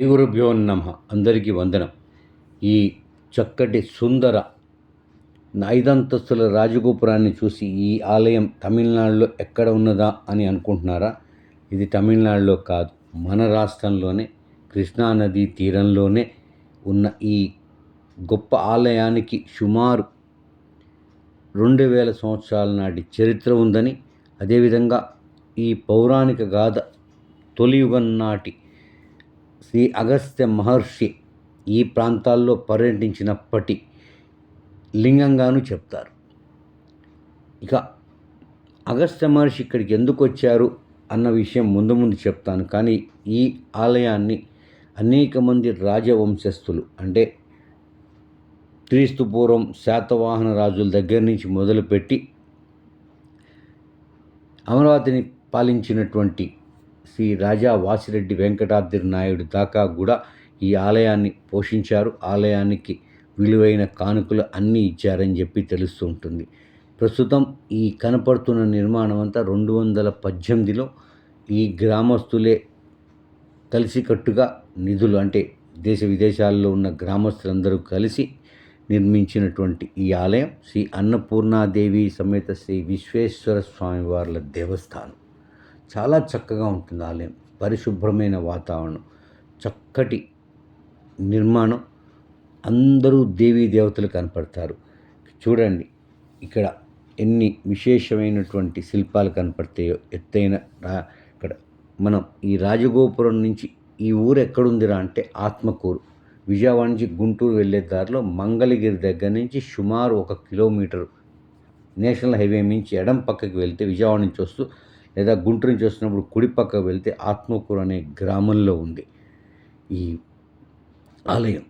శ్రీ గురుభ్యో నమ. అందరికీ వందనం. ఈ చక్కటి సుందర ఐదంతస్తుల రాజగోపురాన్ని చూసి ఈ ఆలయం తమిళనాడులో ఎక్కడ ఉన్నదా అని అనుకుంటున్నారా? ఇది తమిళనాడులో కాదు మన రాష్ట్రంలోనే కృష్ణానది తీరంలోనే ఉన్న ఈ గొప్ప ఆలయానికి సుమారు రెండు వేల సంవత్సరాల నాటి చరిత్ర ఉందని అదేవిధంగా ఈ పౌరాణిక గాథ తొలియుగం నాటి శ్రీ అగస్త్య మహర్షి ఈ ప్రాంతాల్లో పర్యటించినప్పటి లింగంగాను చెప్తారు. ఇక అగస్త్య మహర్షి ఇక్కడికి ఎందుకు వచ్చారు అన్న విషయం ముందు ముందు చెప్తాను. కానీ ఈ ఆలయాన్ని అనేక మంది రాజవంశస్థులు అంటే క్రీస్తు పూర్వం శాతవాహన రాజుల దగ్గర నుంచి మొదలుపెట్టి అమరావతిని పాలించినటువంటి శ్రీ రాజా వాసిరెడ్డి వెంకటాద్రి నాయుడు దాకా కూడా ఈ ఆలయాన్ని పోషించారు. ఆలయానికి విలువైన కానుకలు అన్నీ ఇచ్చారని చెప్పి తెలుస్తూ ఉంటుంది. ప్రస్తుతం ఈ కనపడుతున్న నిర్మాణం అంతా రెండు వందల పద్దెనిమిదిలో ఈ గ్రామస్తులే కలిసికట్టుగా నిధులు అంటే దేశ విదేశాల్లో ఉన్న గ్రామస్తులందరూ కలిసి నిర్మించినటువంటి ఈ ఆలయం శ్రీ అన్నపూర్ణాదేవి సమేత శ్రీ విశ్వేశ్వర స్వామివార్ల దేవస్థానం. చాలా చక్కగా ఉంటుంది ఆలయం. పరిశుభ్రమైన వాతావరణం. చక్కటి నిర్మాణం. అందరూ దేవీ దేవతలు కనపడతారు. చూడండి ఇక్కడ ఎన్ని విశేషమైనటువంటి శిల్పాలు కనపడతాయో ఎత్తైన రా- ఇక్కడ మనం ఈ రాజగోపురం నుంచి ఈ ఊరు ఎక్కడుందిరా అంటే ఆత్మకూరు. విజయవాడ నుంచి గుంటూరు వెళ్ళే దారిలో మంగళగిరి దగ్గర నుంచి సుమారు ఒక కిలోమీటర్ నేషనల్ హైవే నుంచి ఎడం పక్కకి వెళ్తే విజయవాడ నుంచి వస్తూ లేదా గుంటూరు నుంచి వస్తున్నప్పుడు కుడిపక్క వెళ్తే ఆత్మకూరు అనే గ్రామంలో ఉంది. ఈ ఆలయం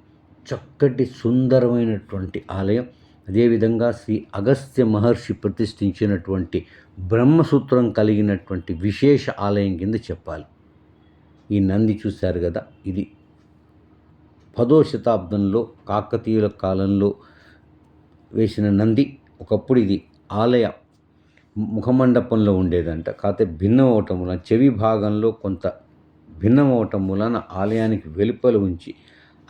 చక్కటి సుందరమైనటువంటి ఆలయం. అదేవిధంగా శ్రీ అగస్త్య మహర్షి ప్రతిష్ఠించినటువంటి బ్రహ్మసూత్రం కలిగినటువంటి విశేష ఆలయం కింద చెప్పాలి. ఈ నంది చూశారు కదా ఇది పదో శతాబ్దంలో కాకతీయుల కాలంలో వేసిన నంది. ఒకప్పుడు ఇది ఆలయ ముఖమండపంలో ఉండేదంట. కాకపోతే భిన్నం అవటం వలన చెవి భాగంలో కొంత భిన్నం అవటం వలన ఆలయానికి వెలుపల ఉంచి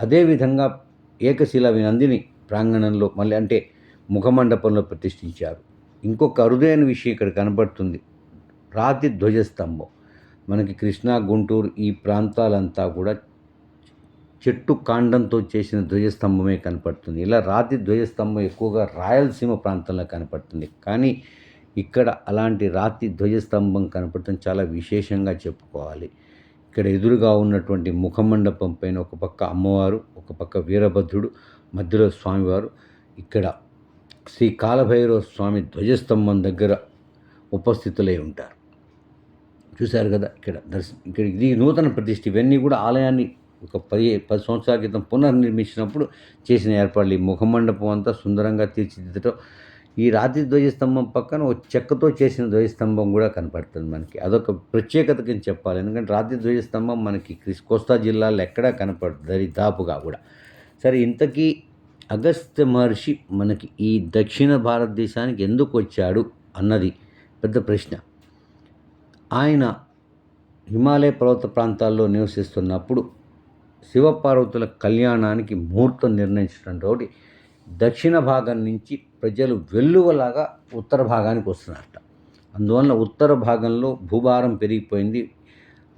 అదేవిధంగా ఏకశిల నందిని ప్రాంగణంలో మళ్ళీ అంటే ముఖమండపంలో ప్రతిష్ఠించారు. ఇంకొక అరుదైన విషయం ఇక్కడ కనబడుతుంది. రాతి ధ్వజస్తంభం. మనకి కృష్ణా గుంటూరు ఈ ప్రాంతాలంతా కూడా చెట్టు కాండంతో చేసిన ధ్వజస్తంభమే కనపడుతుంది. ఇలా రాతి ధ్వజస్తంభం ఎక్కువగా రాయలసీమ ప్రాంతంలో కనపడుతుంది. కానీ ఇక్కడ అలాంటి రాతి ధ్వజస్తంభం కనపడటం చాలా విశేషంగా చెప్పుకోవాలి. ఇక్కడ ఎదురుగా ఉన్నటువంటి ముఖమండపం పైన ఒక పక్క అమ్మవారు ఒక పక్క వీరభద్రుడు మధ్యలో స్వామివారు. ఇక్కడ శ్రీ కాలభైరవ స్వామి ధ్వజస్తంభం దగ్గర ఉపస్థితులై ఉంటారు. చూశారు కదా ఇక్కడ దర్శనం ఇక్కడ ఇది నూతన ప్రతిష్ఠ. ఇవన్నీ కూడా ఆలయాన్ని ఒక పది పది సంవత్సరాల క్రితం పునర్నిర్మించినప్పుడు చేసిన ఏర్పాట్లు. ఈ ముఖమండపం అంతా సుందరంగా తీర్చిదిద్దటం ఈ రాతి ధ్వజస్తంభం పక్కన ఒక చెక్కతో చేసిన ధ్వజస్తంభం కూడా కనపడుతుంది మనకి. అదొక ప్రత్యేకత కింద చెప్పాలి. ఎందుకంటే రాతి ధ్వజస్తంభం మనకి క్రిస్ కోస్తా జిల్లాలో ఎక్కడా కనపడుతుంది దరిదాపుగా కూడా. సరే ఇంతకీ అగస్త్య మహర్షి మనకి ఈ దక్షిణ భారతదేశానికి ఎందుకు వచ్చాడు అన్నది పెద్ద ప్రశ్న. ఆయన హిమాలయ పర్వత ప్రాంతాల్లో నివసిస్తున్నప్పుడు శివపార్వతుల కళ్యాణానికి ముహూర్తం నిర్ణయించినటువంటి దక్షిణ భాగం నుంచి ప్రజలు వెల్లువలాగా ఉత్తర భాగానికి వస్తున్నారట. అందువల్ల ఉత్తర భాగంలో భూభారం పెరిగిపోయింది.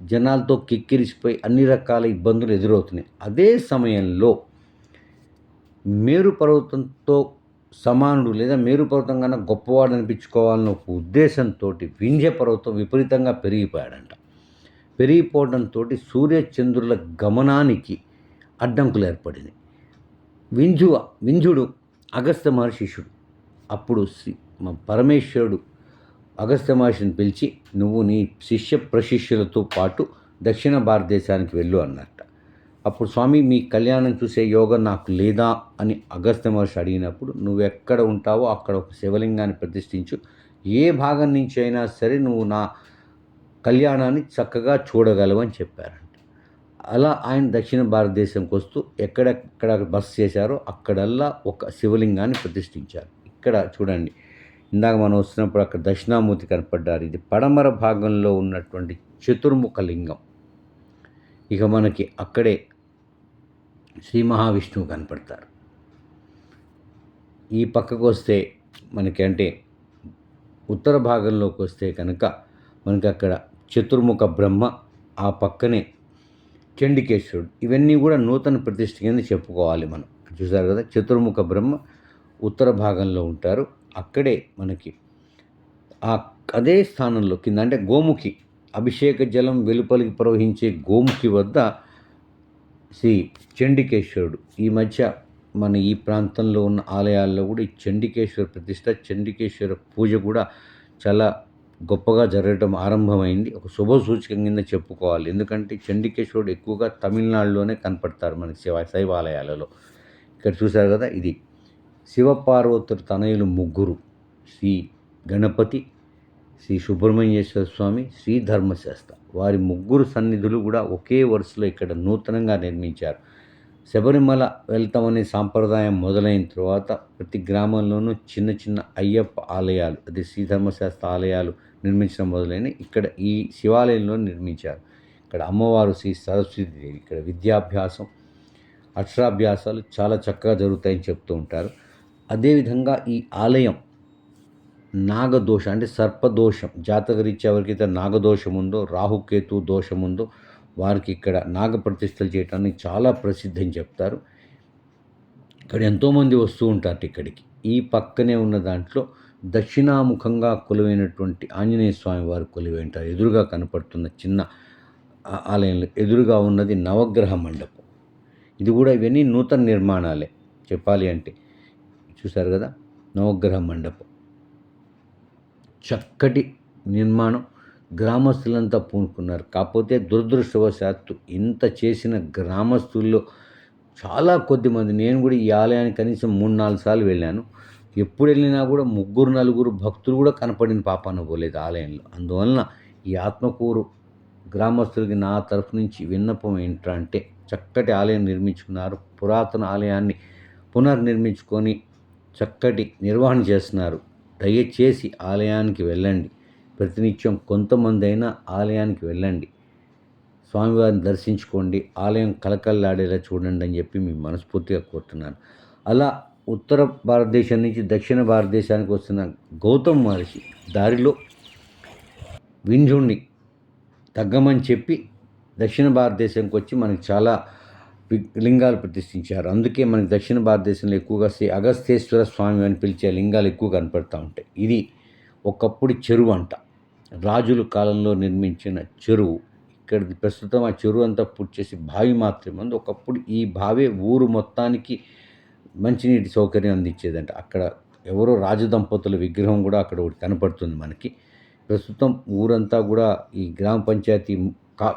జనాలతో కిక్కిరిసిపోయి అన్ని రకాల ఇబ్బందులు ఎదురవుతున్నాయి. అదే సమయంలో మేరు పర్వతంతో సమానుడు లేదా మేరు పర్వతం కన్నా గొప్పవాడు అనిపించుకోవాలన్న ఒక ఉద్దేశంతో వింధ్య పర్వతం విపరీతంగా పెరిగిపోయాడంట. పెరిగిపోవడంతో సూర్యచంద్రుల గమనానికి అడ్డంకులు ఏర్పడినాయి వింజువ వింజుడు అగస్త్య మహర్షిష్యుడు అప్పుడు శ్రీ మా పరమేశ్వరుడు అగస్త్య మహర్షిని పిలిచి నువ్వు నీ శిష్య ప్రశిష్యులతో పాటు దక్షిణ భారతదేశానికి వెళ్ళు అన్నట్ట అప్పుడు స్వామి మీ కళ్యాణం చూసే యోగం నాకు లేదా అని అగస్త్య మహర్షి అడిగినప్పుడు నువ్వు ఎక్కడ ఉంటావో అక్కడ ఒక శివలింగాన్ని ప్రతిష్ఠించు. ఏ భాగం నుంచి అయినా సరే నువ్వు నా కళ్యాణాన్ని చక్కగా చూడగలవని చెప్పారంట. అలా ఆయన దక్షిణ భారతదేశంకి వస్తూ ఎక్కడెక్కడ బస చేశారో అక్కడల్లా ఒక శివలింగాన్ని ప్రతిష్ఠించారు. ఇక్కడ చూడండి ఇందాక మనం వస్తున్నప్పుడు అక్కడ దక్షిణామూర్తి కనపడ్డారు. ఇది పడమర భాగంలో ఉన్నటువంటి చతుర్ముఖ లింగం. ఇక మనకి అక్కడే శ్రీ మహావిష్ణువు కనపడతారు. ఈ పక్కకు వస్తే మనకి అంటే ఉత్తర భాగంలోకి వస్తే కనుక మనకి అక్కడ చతుర్ముఖ బ్రహ్మ ఆ పక్కనే చండికేశ్వరుడు. ఇవన్నీ కూడా నూతన ప్రతిష్ఠ కింద చెప్పుకోవాలి మనం. చూసారు కదా? చతుర్ముఖ బ్రహ్మ ఉత్తర భాగంలో ఉంటారు. అక్కడే మనకి ఆ అదే స్థానంలో కింద అంటే గోముఖి అభిషేక జలం వెలుపలికి ప్రవహించే గోముఖి వద్ద శ్రీ చండికేశ్వరుడు. ఈ మధ్య మన ఈ ప్రాంతంలో ఉన్న ఆలయాల్లో కూడా ఈ చండికేశ్వర ప్రతిష్ట చండికేశ్వర పూజ కూడా చాలా గొప్పగా జరగడం ఆరంభమైంది. ఒక శుభ సూచకం కింద చెప్పుకోవాలి. ఎందుకంటే చండికేశ్వరుడు ఎక్కువగా తమిళనాడులోనే కనపడతారు మనకి శివ శైవాలయాలలో. ఇక్కడ చూశారు కదా ఇది. శివపార్వతుడు తనయులు ముగ్గురు. శ్రీ గణపతి శ్రీ సుబ్రహ్మణ్యేశ్వర స్వామి శ్రీ ధర్మశాస్త్ర. వారి ముగ్గురు సన్నిధులు కూడా ఒకే వరుసలో ఇక్కడ నూతనంగా నిర్మించారు. శబరిమల వెళ్తామనే సాంప్రదాయం మొదలైన తర్వాత ప్రతి గ్రామంలోనూ చిన్న చిన్న అయ్యప్ప ఆలయాలు అది శ్రీ ధర్మశాస్త్ర ఆలయాలు నిర్మించడం మొదలైన ఇక్కడ ఈ శివాలయంలో నిర్మించారు. ఇక్కడ అమ్మవారు శ్రీ సరస్వతీదేవి ఇక్కడ విద్యాభ్యాసం అక్షరాభ్యాసాలు చాలా చక్కగా జరుగుతాయని చెప్తూ ఉంటారు. అదేవిధంగా ఈ ఆలయం నాగదోషం అంటే సర్పదోషం. జాతకరీత్యా ఎవరికైతే నాగదోషం ఉందో రాహుకేతు దోషం ఉందో వారికి ఇక్కడ నాగప్రతిష్టలు చేయడానికి చాలా ప్రసిద్ధి అని చెప్తారు. ఇక్కడ ఎంతోమంది వస్తూ ఉంటారు ఇక్కడికి. ఈ పక్కనే ఉన్న దాంట్లో దక్షిణాముఖంగా కొలువైనటువంటి ఆంజనేయ స్వామి వారు కొలువై ఉంటారు. ఎదురుగా కనపడుతున్న చిన్న ఆలయంలో ఎదురుగా ఉన్నది నవగ్రహ మండపం. ఇది కూడా ఇవన్నీ నూతన నిర్మాణాలే. చెప్పాలి అంటే చూశారు కదా? నవగ్రహ మండపం. చక్కటి నిర్మాణం. గ్రామస్తులంతా పూనుకున్నారు. కాకపోతే దురదృష్టవశాత్తు ఇంత చేసిన గ్రామస్తుల్లో చాలా కొద్ది మంది. నేను కూడా ఈ ఆలయానికి కనీసం మూడు నాలుగు సార్లు వెళ్ళాను. ఎప్పుడు వెళ్ళినా కూడా ముగ్గురు నలుగురు భక్తులు కూడా కనపడిన పాపాన పోలేదు ఆలయంలో. అందువలన ఈ ఆత్మకూరు గ్రామస్తులకి నా తరఫు నుంచి విన్నపం ఏంటంటే చక్కటి ఆలయం నిర్మించుకున్నారు. పురాతన ఆలయాన్ని పునర్నిర్మించుకొని చక్కటి నిర్వహణ చేస్తున్నారు. దయచేసి ఆలయానికి వెళ్ళండి. ప్రతినిత్యం కొంతమంది అయినా ఆలయానికి వెళ్ళండి. స్వామివారిని దర్శించుకోండి. ఆలయం కలకల్లాడేలా చూడండి అని చెప్పి మీ మనస్ఫూర్తిగా కోరుతున్నాను. అలా ఉత్తర భారతదేశం నుంచి దక్షిణ భారతదేశానికి వస్తున్న గౌతమ్ మహర్షి దారిలో వింధ్యుణ్ణి తగ్గమని చెప్పి దక్షిణ భారతదేశంకి వచ్చి మనకి చాలా లింగాలు ప్రతిష్ఠించారు. అందుకే మనకి దక్షిణ భారతదేశంలో ఎక్కువగా శ్రీ అగస్తేశ్వర స్వామి అని పిలిచే లింగాలు ఎక్కువ కనపడుతూ ఉంటాయి. ఇది ఒకప్పుడు చెరువు అంట. రాజుల కాలంలో నిర్మించిన చెరువు. ఇక్కడ ప్రస్తుతం ఆ చెరువు అంతా పూర్తి చేసి బావి మాత్రమే ఉంది. ఒకప్పుడు ఈ బావే ఊరు మొత్తానికి మంచినీటి సౌకర్యం అందించేదంట. అక్కడ ఎవరో రాజు దంపతుల విగ్రహం కూడా అక్కడ ఒకటి కనపడుతుంది మనకి. ప్రస్తుతం ఊరంతా కూడా ఈ గ్రామ పంచాయతీ కా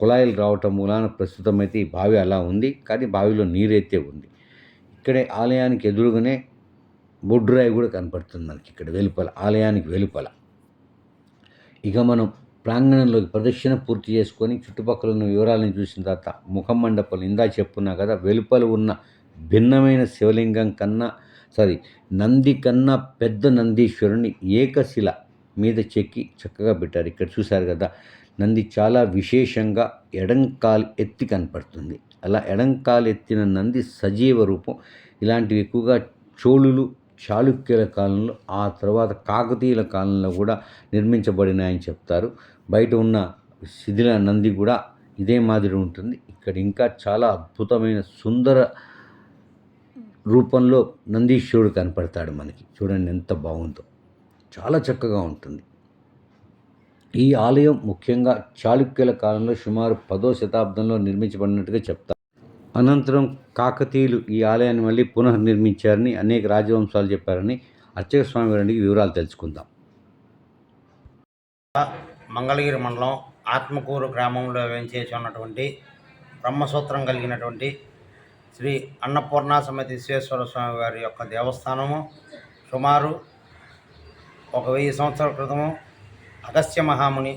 కుళాయిలు రావటం మూలాన ప్రస్తుతం అయితే ఈ బావి అలా ఉంది. కానీ బావిలో నీరైతే ఉంది. ఇక్కడే ఆలయానికి ఎదురుగానే బొడ్రాయి కూడా కనపడుతుంది మనకి ఇక్కడ వెలుపల ఆలయానికి వెలుపల. ఇక మనం ప్రాంగణంలోకి ప్రదక్షిణ పూర్తి చేసుకొని చుట్టుపక్కల ఉన్న వివరాలను చూసిన తర్వాత ముఖం మండపం ఇందా చెప్పున్నా కదా వెలుపల ఉన్న భిన్నమైన శివలింగం కన్నా సారీ నంది కన్నా పెద్ద నందీశ్వరుని ఏకశిల మీద చెక్కి చక్కగా పెట్టారు. ఇక్కడ చూశారు కదా నంది చాలా విశేషంగా ఎడంకాలు ఎత్తి కనపడుతుంది. అలా ఎడంకాలు ఎత్తిన నంది సజీవ రూపం. ఇలాంటివి ఎక్కువగా చోళులు చాళుక్యుల కాలంలో ఆ తర్వాత కాకతీయుల కాలంలో కూడా నిర్మించబడినాయని చెప్తారు. బయట ఉన్న శిథిల నంది కూడా ఇదే మాదిరి ఉంటుంది. ఇక్కడ ఇంకా చాలా అద్భుతమైన సుందర రూపంలో నందీశ్వరుడు కనపడతాడు మనకి. చూడండి ఎంత బాగుందో. చాలా చక్కగా ఉంటుంది. ఈ ఆలయం ముఖ్యంగా చాళుక్యుల కాలంలో సుమారు పదో శతాబ్దంలో నిర్మించబడినట్టుగా చెప్తారు. అనంతరం కాకతీయులు ఈ ఆలయాన్ని మళ్ళీ పునర్నిర్మించారని అనేక రాజవంశాలు చెప్పారని అర్చక స్వామి గారికి వివరాలు తెలుసుకుందాం. మంగళగిరి మండలం ఆత్మకూరు గ్రామంలో వేయించేసి ఉన్నటువంటి బ్రహ్మసూత్రం కలిగినటువంటి శ్రీ అన్నపూర్ణ సమేత విశ్వేశ్వర స్వామి వారి యొక్క దేవస్థానము. సుమారు ఒక వెయ్యి సంవత్సరాల క్రితము అగస్త్య మహాముని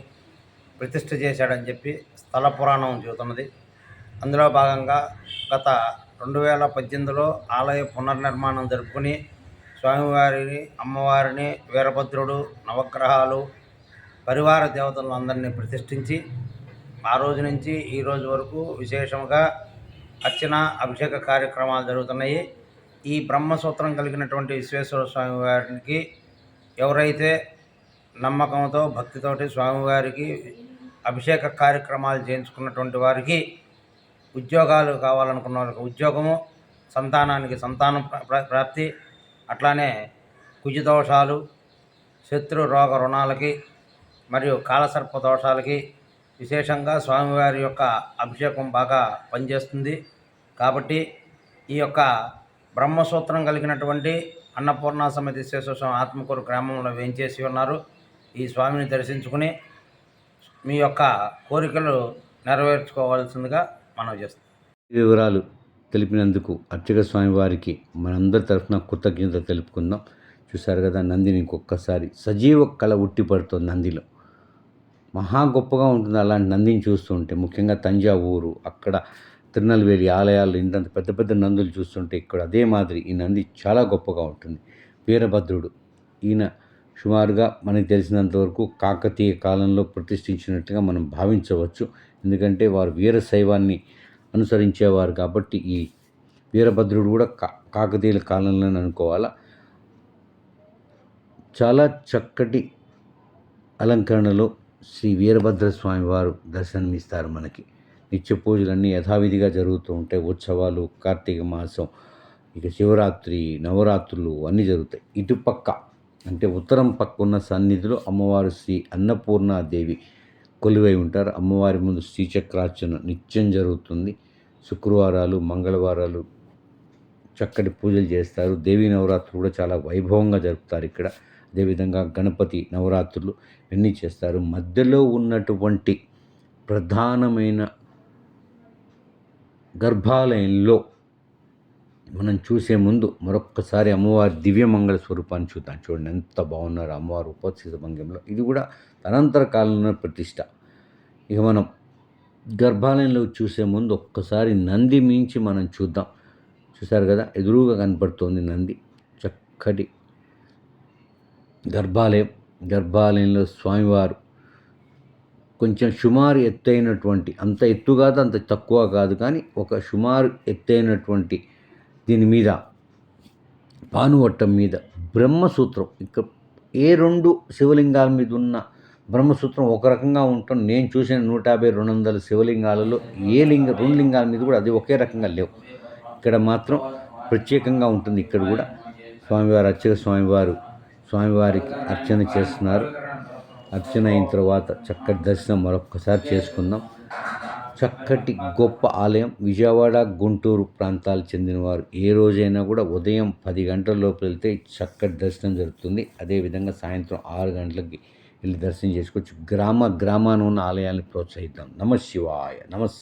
ప్రతిష్ఠ చేశాడని చెప్పి స్థల పురాణం చెబుతున్నది. అందులో భాగంగా గత రెండు వేల పద్దెనిమిదిలో ఆలయ పునర్నిర్మాణం జరుపుకుని స్వామివారిని అమ్మవారిని వీరభద్రుడు నవగ్రహాలు పరివార దేవతలను అందరినీ ప్రతిష్ఠించి ఆ రోజు నుంచి ఈ రోజు వరకు విశేషంగా అర్చన అభిషేక కార్యక్రమాలు జరుగుతున్నాయి. ఈ బ్రహ్మసూత్రం కలిగినటువంటి విశ్వేశ్వర స్వామి వారికి ఎవరైతే నమ్మకంతో భక్తితోటి స్వామివారికి అభిషేక కార్యక్రమాలు చేయించుకున్నటువంటి వారికి ఉద్యోగాలు కావాలనుకున్న వాళ్ళకి ఉద్యోగము సంతానానికి సంతానం ప్రాప్తి అట్లానే కుజదోషాలు శత్రు రోగ రుణాలకి మరియు కాలసర్ప దోషాలకి విశేషంగా స్వామివారి యొక్క అభిషేకం బాగా పనిచేస్తుంది. కాబట్టి ఈ యొక్క బ్రహ్మసూత్రం కలిగినటువంటి అన్నపూర్ణ సమితి శేషోత్సవం ఆత్మకూరు గ్రామంలో వేయించేసి ఉన్నారు. ఈ స్వామిని దర్శించుకుని మీ యొక్క కోరికలు నెరవేర్చుకోవాల్సిందిగా మనం చేస్తాం. వివరాలు తెలిపినందుకు అర్చక స్వామివారికి మనందరి తరఫున కృతజ్ఞత తెలుపుకుందాం. చూశారు కదా నందిని ఇంకొకసారి సజీవ కళ ఉట్టిపడుతుంది నందిలో. మహా గొప్పగా ఉంటుంది అలాంటి నందిని చూస్తుంటే. ముఖ్యంగా తంజావూరు అక్కడ తిరునల్వేలి ఆలయాలు ఇంతంత పెద్ద పెద్ద నందులు చూస్తుంటే ఇక్కడ అదే మాదిరి ఈ నంది చాలా గొప్పగా ఉంటుంది. వీరభద్రుడు ఈయన సుమారుగా మనకు తెలిసినంతవరకు కాకతీయ కాలంలో ప్రతిష్ఠించినట్టుగా మనం భావించవచ్చు. ఎందుకంటే వారు వీరశైవాన్ని అనుసరించేవారు కాబట్టి ఈ వీరభద్రుడు కూడా కా కాకతీయుల కాలంలోనే అనుకోవాలా. చాలా చక్కటి అలంకరణలో శ్రీ వీరభద్ర స్వామి వారు దర్శనమిస్తారు మనకి. నిత్య పూజలన్నీ యథావిధిగా జరుగుతూ ఉంటాయి ఉత్సవాలు కార్తీక మాసం ఇక శివరాత్రి నవరాత్రులు అన్నీ జరుగుతాయి. ఇటుపక్క అంటే ఉత్తరం పక్క ఉన్న సన్నిధిలో అమ్మవారు శ్రీ అన్నపూర్ణాదేవి కొలువై ఉంటారు. అమ్మవారి ముందు శ్రీచక్రార్చన నిత్యం జరుగుతుంది. శుక్రవారాలు మంగళవారాలు చక్కటి పూజలు చేస్తారు. దేవీ నవరాత్రులు కూడా చాలా వైభవంగా జరుపుతారు ఇక్కడ. అదేవిధంగా గణపతి నవరాత్రులు ఇవన్నీ చేస్తారు? మధ్యలో ఉన్నటువంటి ప్రధానమైన గర్భాలయంలో మనం చూసే ముందు మరొక్కసారి అమ్మవారి దివ్యమంగళ స్వరూపాన్ని చూద్దాం. చూడండి ఎంత బాగున్నారు అమ్మవారు ఉపస్థిత భంగంలో ఇది కూడా తనంతర కాలంలో ప్రతిష్ట. ఇక మనం గర్భాలయంలో చూసే ముందు ఒక్కసారి నంది మించి మనం చూద్దాం. చూసారు కదా? ఎదురుగా కనపడుతోంది నంది. చక్కటి గర్భాలయం గర్భాలయంలో స్వామివారు కొంచెం సుమారు ఎత్తైనటువంటి అంత ఎత్తు కాదు అంత తక్కువ కాదు కానీ ఒక సుమారు ఎత్తైనటువంటి దీని మీద పానువట్టం మీద బ్రహ్మసూత్రం. ఇక ఏ రెండు శివలింగాల మీద ఉన్న బ్రహ్మసూత్రం ఒక రకంగా ఉంటాం నేను చూసిన నూట యాభై రెండు వందల శివలింగాలలో ఏ లింగ రెండు లింగాల మీద కూడా అది ఒకే రకంగా లేవు. ఇక్కడ మాత్రం ప్రత్యేకంగా ఉంటుంది. ఇక్కడ కూడా స్వామివారు అచ్చక స్వామివారు స్వామివారికి అర్చన చేస్తున్నారు. అర్చన అయిన తర్వాత చక్కటి దర్శనం మరొకసారి చేసుకుందాం. చక్కటి గొప్ప ఆలయం. విజయవాడ గుంటూరు ప్రాంతాలు చెందినవారు. ఏ రోజైనా కూడా ఉదయం పది గంటల లోపు వెళ్తే చక్కటి దర్శనం జరుగుతుంది. అదేవిధంగా సాయంత్రం ఆరు గంటలకి వెళ్ళి దర్శనం చేసుకోవచ్చు గ్రామ గ్రామాన ఉన్న ఆలయాన్ని ప్రోత్సహిద్దాం. నమ శివాయ. నమస్